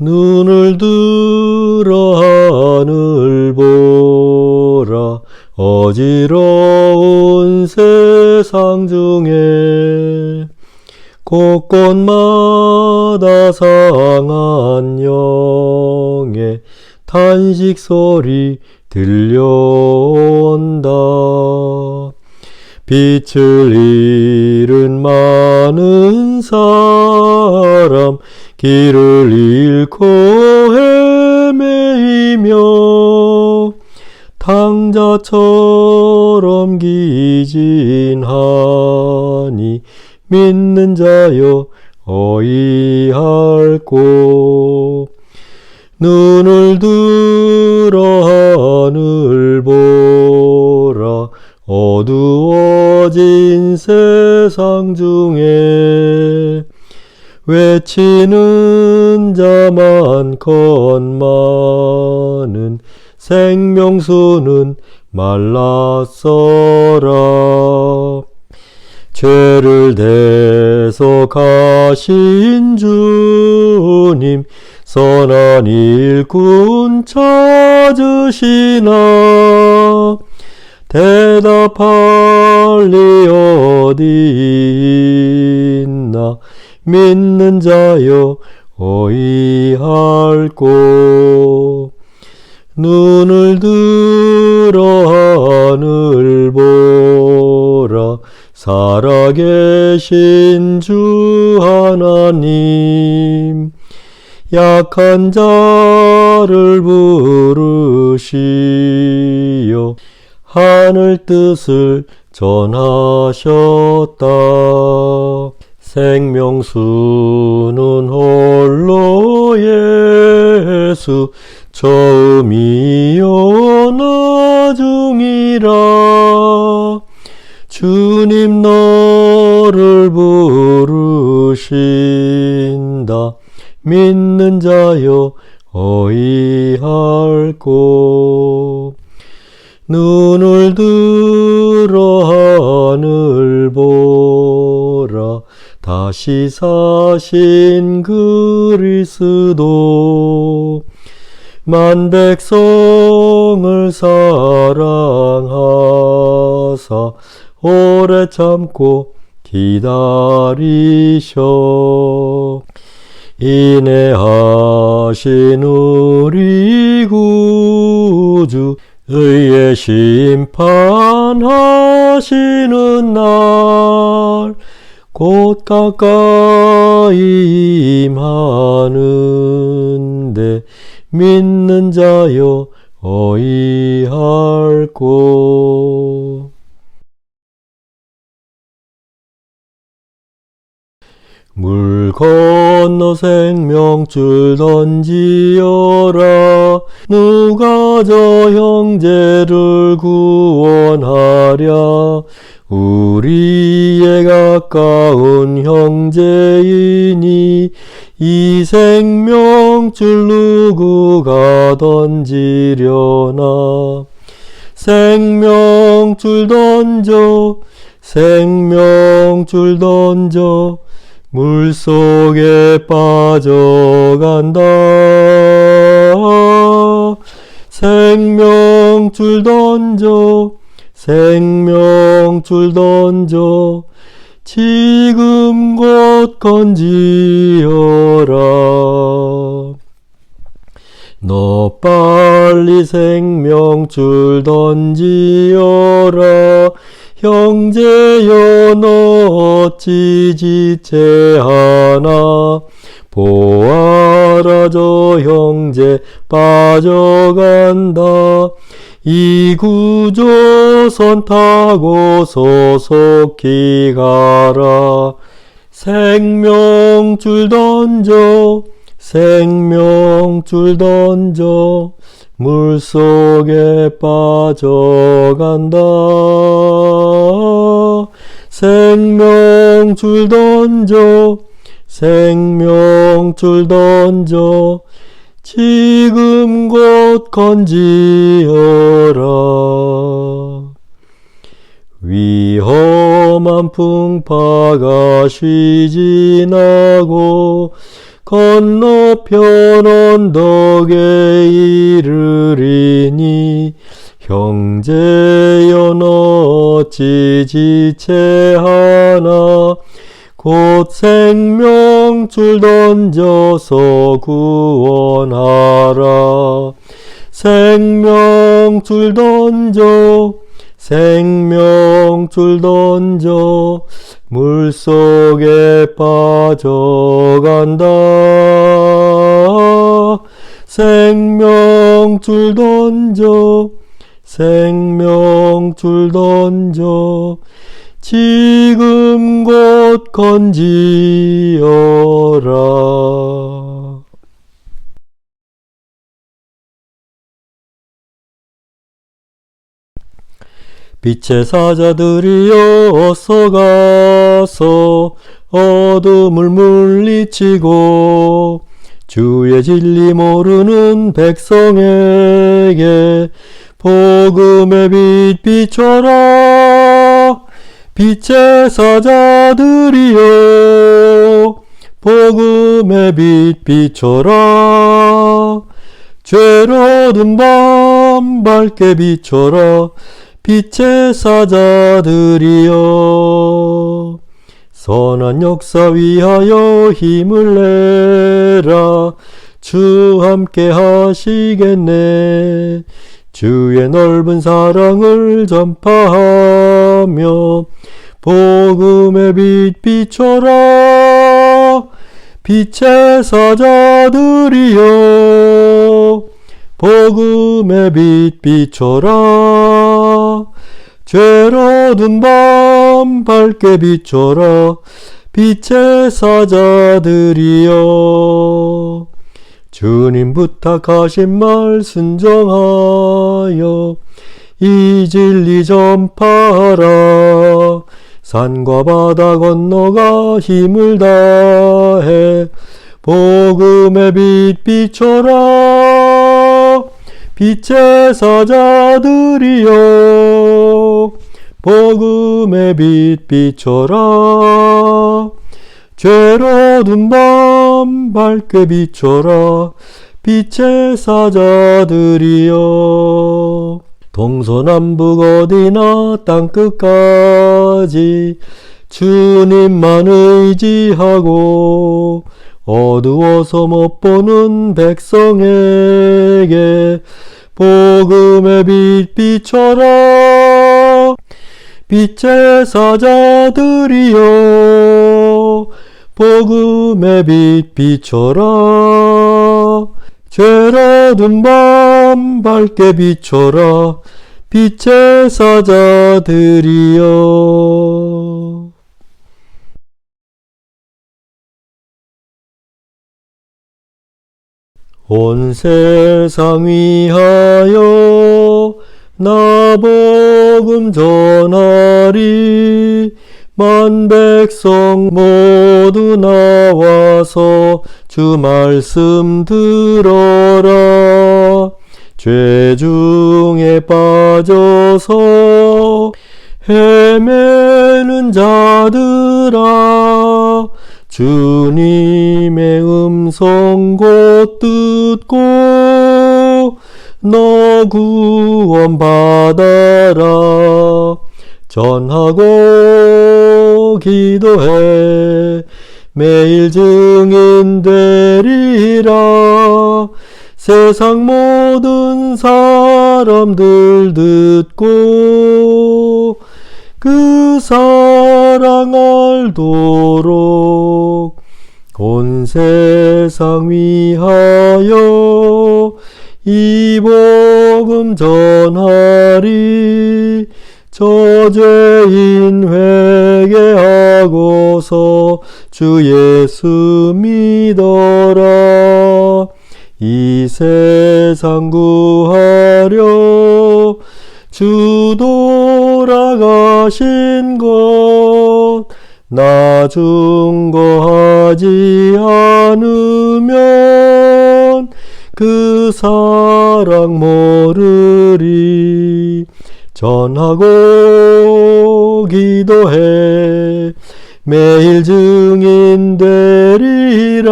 눈을 들어 하늘 보라 어지러운 세상 중에 곳곳마다 상한 영의 탄식 소리 들려온다. 빛을 잃은 많은 사람 길을 잃고 헤매이며 탕자처럼 기진하니 믿는 자여 어이할꼬. 눈을 들어 하늘 보라. 어두워진 세상 중에 외치는 자만 건많은 생명수는 말랐어라. 죄를 대속하신 주님 선한 일꾼 찾으시나. 대답할 리 어디 있나 믿는 자여 어이할꼬 눈을 들어 하늘 보라. 살아계신 주 하나님. 약한 자를 부르시어 하늘 뜻을 전하셨다. 생명수는 홀로 예수 처음이요 나중이라. 주님 너를 부르신다. 믿는 자여 어이할꼬 눈을 들어 하늘 보라 다시 사신 그리스도 만 백성을 사랑하사 오래 참고 기다리셔. 인내하신 우리 구주 의의 심판하시는 날 곧 가까이 임하는데 믿는 자여 어이할꼬. 물 건너 생명줄 던지어라. 누가 저 형제를 구원하랴 우리의 가까운 형제이니 이 생명줄 누구가 던지려나 생명줄 던져 생명줄 던져 물속에 빠져간다. 생명줄 던져, 생명줄 던져, 지금 곧 건지어라. 너 빨리 생명줄 던지어라. 형제여 너 어찌 지체하나 보아라 저 형제 빠져간다 이 구조선 타고 소속히 가라. 생명줄 던져 생명줄 던져. 물 속에 빠져간다. 생명줄 던져, 생명줄 던져, 지금 곧 건지어라. 위험 험한 풍파가 쉬지 나고 건너편 언덕에 이르리니 형제여 어찌 지체하나 곧 생명줄 던져서 구원하라. 생명줄 던져 생명줄 던져 물 속에 빠져간다. 생명줄 던져 생명줄 던져 지금 곧 건지어라. 빛의 사자들이여 어서 가서 어둠을 물리치고 주의 진리 모르는 백성에게 복음의 빛 비춰라 빛의 사자들이여 복음의 빛 비춰라 죄로 든 밤 밝게 비춰라 빛의 사자들이여 선한 역사 위하여 힘을 내라. 주 함께 하시겠네. 주의 넓은 사랑을 전파하며 복음의 빛 비춰라 빛의 사자들이여 복음의 빛 비춰라 죄로 든 밤 밝게 비춰라 빛의 사자들이여 주님 부탁하신 말 순정하여 이 진리 전파하라 산과 바다 건너가 힘을 다해 복음의 빛 비춰라. 빛의 사자들이여 복음의 빛 비춰라. 죄로든 밤 밝게 비춰라. 빛의 사자들이여 동서남북 어디나 땅끝까지 주님만 의지하고 어두워서 못 보는 백성에게 복음의 빛 비춰라. 빛의 사자들이여 복음의 빛 비춰라 죄로든 밤 밝게 비춰라. 빛의 사자들이여. 온 세상 위하여 나 복음 전하리 만 백성 모두 나와서 주 말씀 들어라. 죄 중에 빠져서 헤매는 자들아 주님의 음성 곧 듣고 너 구원 받아라 전하고 기도해. 매일 증인 되리라. 세상 모든 사람들 듣고 그 사랑 알도록 온 세상 위하여 이 복음 전하리 저죄인 회개하고서 주 예수 믿어라. 이 세상 구하려 주 돌아가신 것나 증거하지 않으면 그 사랑 모르리 전하고 기도해. 매일 증인 되리라.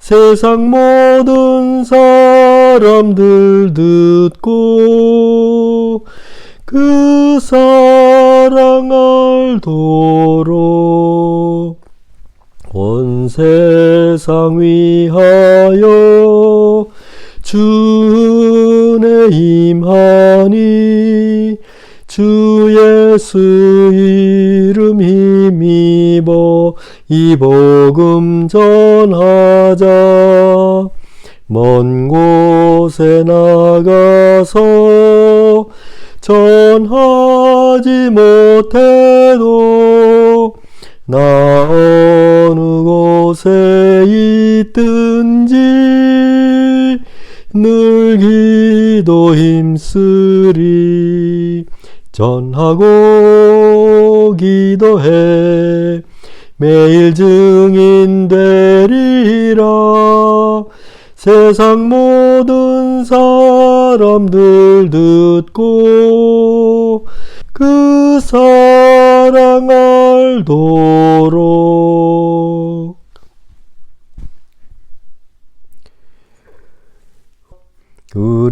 세상 모든 사람들 듣고 그 사랑 알도록 온 세상 위하여 주은혜 임하니 주 예수 이름 힘입어 이 복음 전하자. 먼 곳에 나가서 전하지 못해도 나 어느 곳에 있든지 늘 기 도 힘쓰리. 전하고 기도해. 매일 증인 되리라. 세상 모든 사람들 듣고 그 사랑 알도록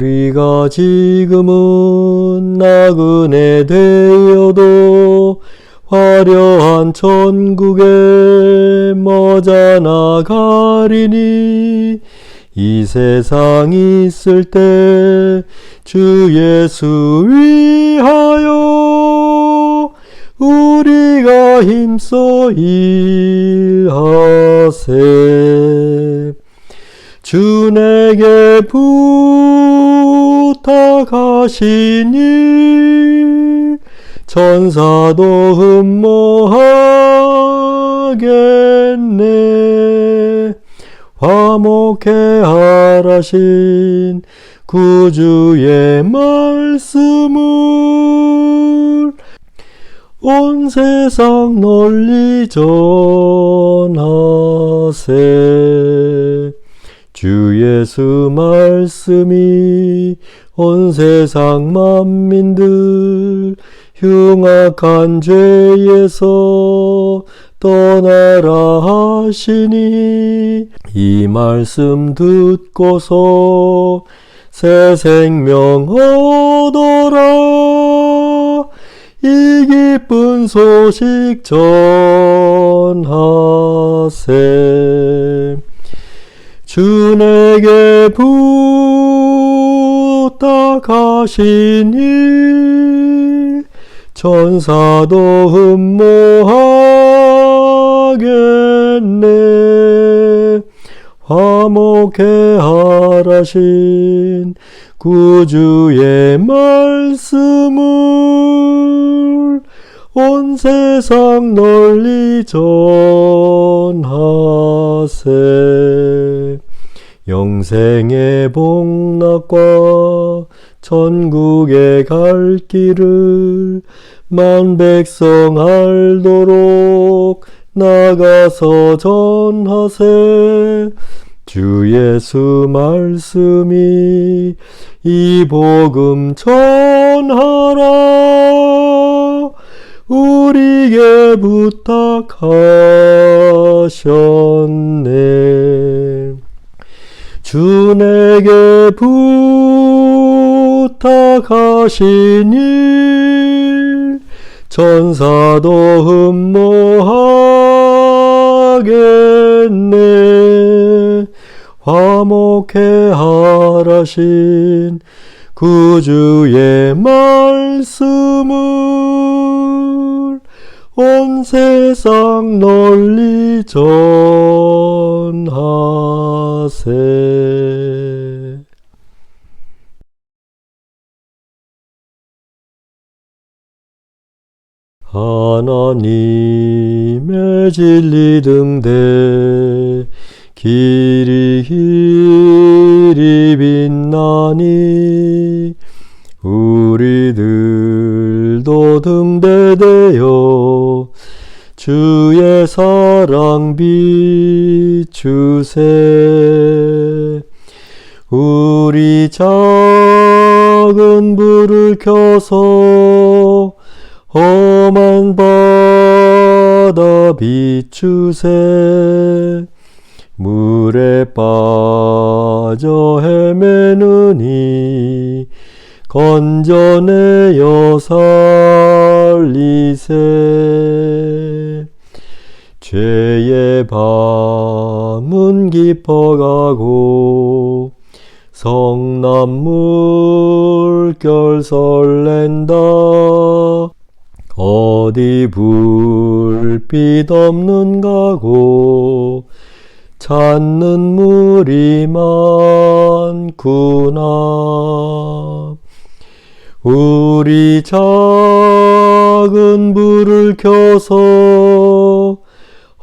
우리가 지금은 나그네 되어도 화려한 천국에 머자나 가리니 이 세상 있을 때 주 예수 위하여 우리가 힘써 일하세 주 내게 부탁하신 일 천사도 흠모하겠네. 화목해 하라신 구주의 말씀을 온 세상 널리 전하세 주 예수 말씀이 온 세상 만민들 흉악한 죄에서 떠나라 하시니 이 말씀 듣고서 새 생명 얻어라. 이 기쁜 소식 전하세 주 내게 부탁하신 일 천사도 흠모하겠네. 화목해 하라신 구주의 말씀을 온 세상 널리 전하세 영생의 복락과 천국에 갈 길을 만 백성 알도록 나가서 전하세. 주 예수 말씀이 이 복음 전하라. 우리에게 부탁하셨네 주 내게 부탁하신 일 천사도 흠모하겠네. 화목해 하라신 구주의 말씀을 온 세상 널리 전하세 하나님의 진리 등대 길이 길이 빛나니 우리들도 등대되어 주의 사랑 비추세. 우리 작은 불을 켜서 험한 바다 비추세. 물에 빠져 헤매느니 건져내어 살리세. 죄의 밤은 깊어가고 성남 물결 설렌다 어디 불빛 없는 가고 찾는 물이 많구나. 우리 작은 불을 켜서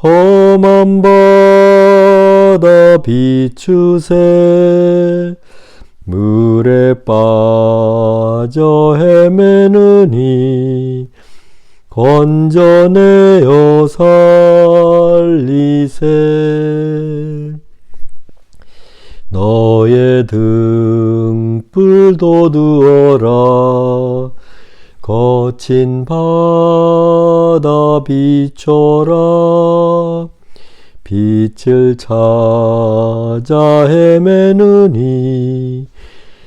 험한 바다 비추세. 물에 빠져 헤매느니 건져내어 살리세. 너의 등불 도 두어라. 거친 바다 비춰라. 빛을 찾아 헤매느니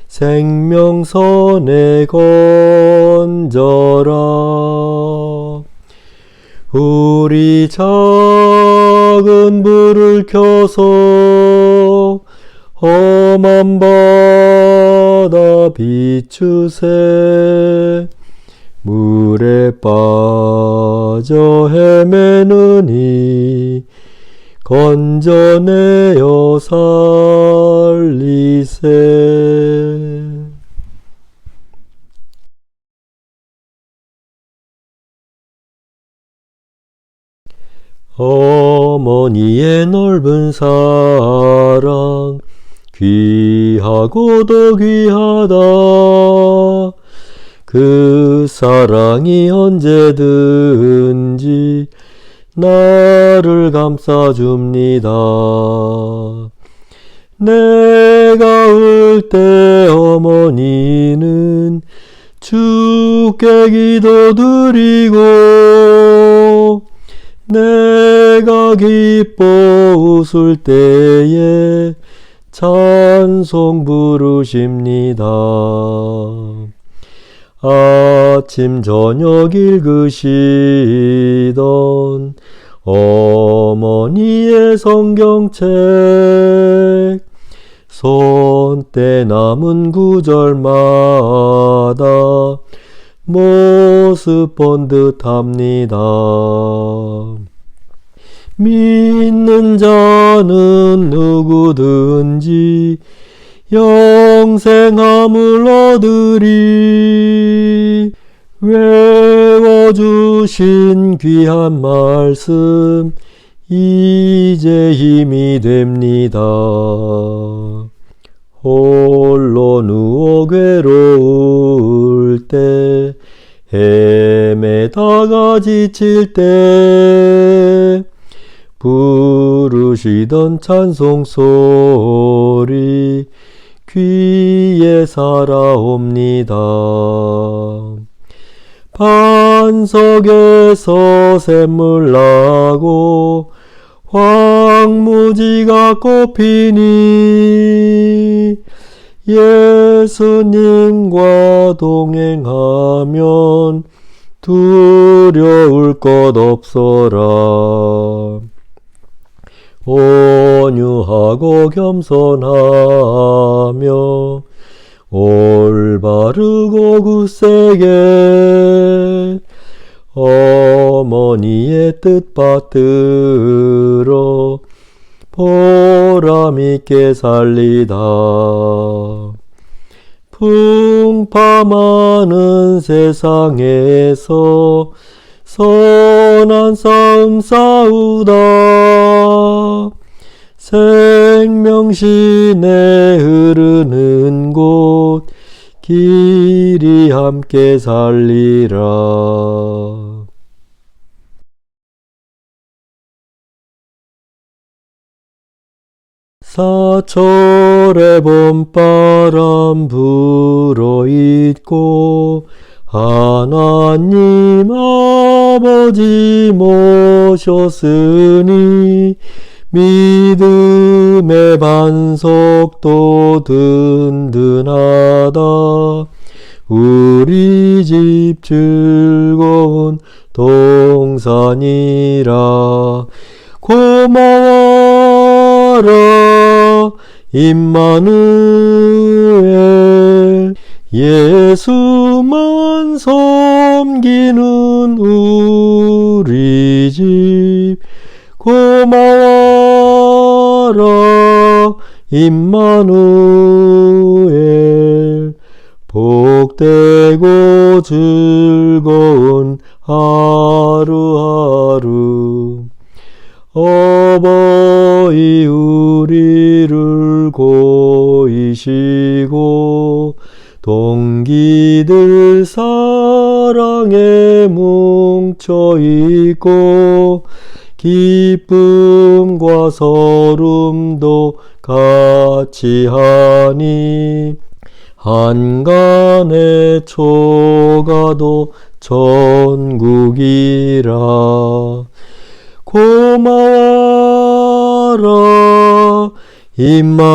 생명선에 건져라 우리 작은 불을 켜서 험한 바다 비추세. 물에 빠져 헤매느니 건져내어 살리세 어머니의 넓은 사랑 귀하고도 귀하다 그 사랑이 언제든지 나를 감싸줍니다. 내가 울 때 어머니는 주께 기도 드리고 내가 기뻐 웃을 때에 찬송 부르십니다. 아침 저녁 읽으시던 어머니의 성경책 손때 남은 구절마다 모습 본 듯합니다. 믿는 자는 누구든지 영생함을 얻으리 외워주신 귀한 말씀 이제 힘이 됩니다. 홀로 누워 괴로울 때 헤매다가 지칠 때 부르시던 찬송 소리 귀에 살아옵니다. 반석에서 샘물 나고 황무지가 꽃피니 예수님과 동행하면 두려울 것 없어라. 온유하고 겸손하며 올바르고 굳세게 어머니의 뜻 받들어 보람있게 살리다 풍파 많은 세상에서 선한 싸움 싸우다 생명신에 흐르는 곳 길이 함께 살리라. 사철의 봄바람 불어 있고 하나님 아버지 모셨으니 믿음의 반석도 든든하다. 우리 집 즐거운 동산이라 고마워 라 임마누엘 예수만 섬기는 우리 집 고마워라 임마누엘 복되고 즐거운 하루하루 어버이 우리를 고이시고 동기들 사랑에 뭉쳐 있고 기쁨과 서름도 같이 하니 한간의 초가도 천국이라 고마워라 임마누엘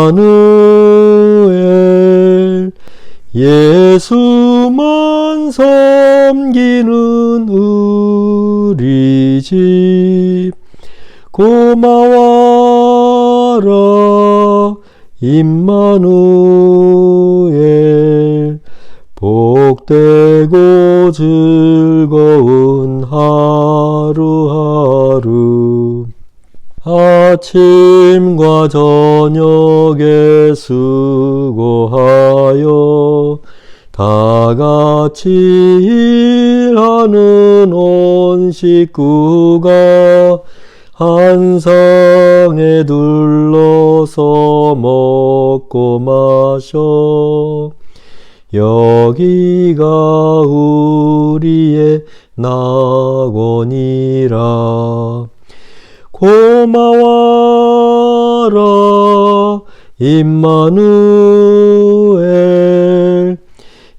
예수만 섬기는 우리 집 고마워라 임마누엘 복되고 즐거운 하루하루 아침과 저녁에 수고하여 다 같이 일하는 온 식구가 한 상에 둘러서 먹고 마셔 여기가 우리의 낙원이라. 고마워라 임마누엘.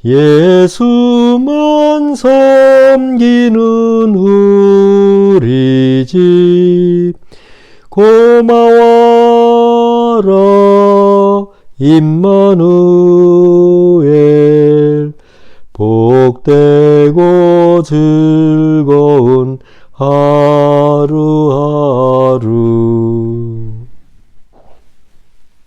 예수만 섬기는 우리 집. 고마워라 임마누엘 복되고 즐거운 하루하루.